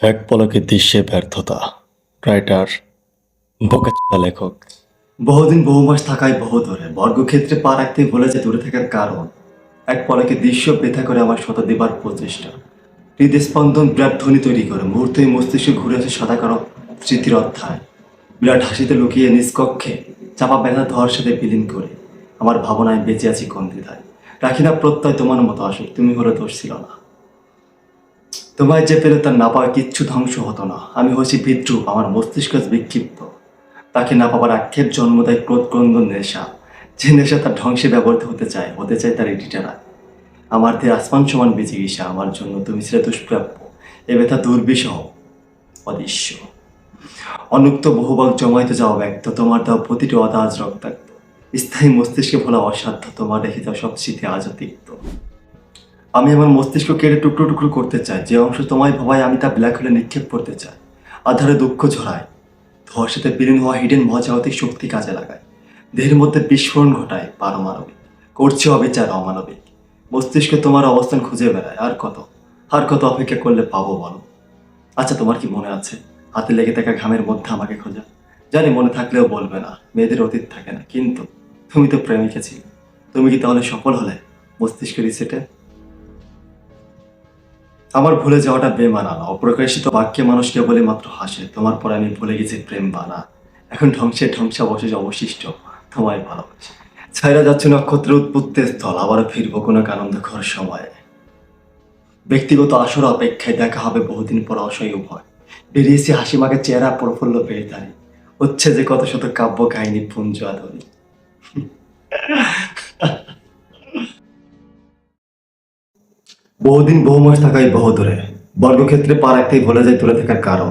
এক পলকে দৃশ্যে ব্যর্থতা। রাইটার বোকাচা লেখক। বহুদিন, বহু মাস থাকায় বহু দূরে বর্গক্ষেত্রে পা রাখতে বলেছে দূরে থাকার কারণ, এক পলকে দৃশ্য ব্যথা করে আমার শত দেবার প্রচেষ্টা। হৃদস্পন্দন বিরাট ধ্বনি তৈরি করে। মুহূর্তেই মস্তিষ্ক ঘুরে আসে সাদা কারও স্মৃতির অধ্যায়। বিরাট হাসিতে লুকিয়ে নিষ্কক্ষে চাপা ব্যথা ধর সাথে বিলীন করে আমার ভাবনায় বেঁচে আছি কোন দ্বিধায় রাখি না প্রত্যয় তোমার মতো আসুক তুমি হলে দোষ ছিল না। তোমায় যে পেলে তার না পাওয়া কিচ্ছু ধ্বংস হতো না। আমি হয়েছি বিদ্রুপ, আমার মস্তিষ্ক বিক্ষিপ্ত। তাকে না পাবার আক্ষেপ জন্ম দেয় ক্রোধক্রন্দ নেশা। যে নেশা তার ধ্বংসে ব্যবহৃত হতে চায় হতে চায় তার এডিটারা আমার দিয়ে আসমান সমান বেঁচে গেছে আমার জন্য তুমি ছিলে দুষ্প্রাপ্য। এ ব্যথা দুর্বিষহ, অদৃশ্য। অনুক্ত বহুভাগ জমাইতে যাওয়া ব্যক্ত, তোমার দেওয়া প্রতিটি অদাজ রক্তাক্ত। স্থায়ী মস্তিষ্কে ভোলা অসাধ্য, তোমার রেখে যাওয়া সব স্মৃতি আজও তিক্ত আমি আমার মস্তিষ্ক কেটে টুকরো টুকরো করতে চাই। যে অংশ তোমায় ভাবায়, আমি তা ব্ল্যাক হোলে নিক্ষেপ করতে চাই। আধারে দুঃখ ঝরায়। সাথে বিলীন হওয়া হিডেন মহাজাগতিক শক্তি কাজে লাগায়। দেহের মধ্যে বিস্ফোরণ ঘটায় পারমাণবিক। করছে অবিচার অমানবিক। মস্তিষ্কে তোমার অবস্থান খুঁজে বেড়ায়। আর কত? আর কত অপেক্ষা করলে পাবো বলো? আচ্ছা তোমার কি মনে আছে? হাতে লেগে থাকা ঘামের মধ্যে আমাকে খোঁজা। জানি মনে থাকলেও বলবে না। মেয়েদের অতীত থাকে না। কিন্তু তুমি তো প্রেমিকা ছিলে। তুমি কি তাহলে সফল হলে? মস্তিষ্কের রিসেটে আমার ভুলে যাওয়াটা বেমানানো অপ্রকাশিত বাক্যে মানুষ কেবলই মাত্র হাসে, তোমার পরে আমি ভুলে গেছি প্রেম বানা। এখন ধ্বংসে ধ্বংসা অবশেষ অবশিষ্ট, তোমায় ভালোবাসি। ছাইরা যাচ্ছে নক্ষত্রের উৎপত্তির স্থল, আবার ফিরবো কোনো আনন্দ ঘর সময়ে। ব্যক্তিগত আসর অপেক্ষায় দেখা হবে বহুদিন পর অসহ্য ভয় বেরিয়েছি হাসি মাকে চেহারা, প্রফুল্ল পেয়ে হচ্ছে যে কত শত কাব্য কাহিনী পুঞ্জ আধরি বহুদিন বহু মাস থাকাই বহু দূরে। বর্গক্ষেত্রে পা রাখতেই ভুলে যায় তুলে থাকার কারণ।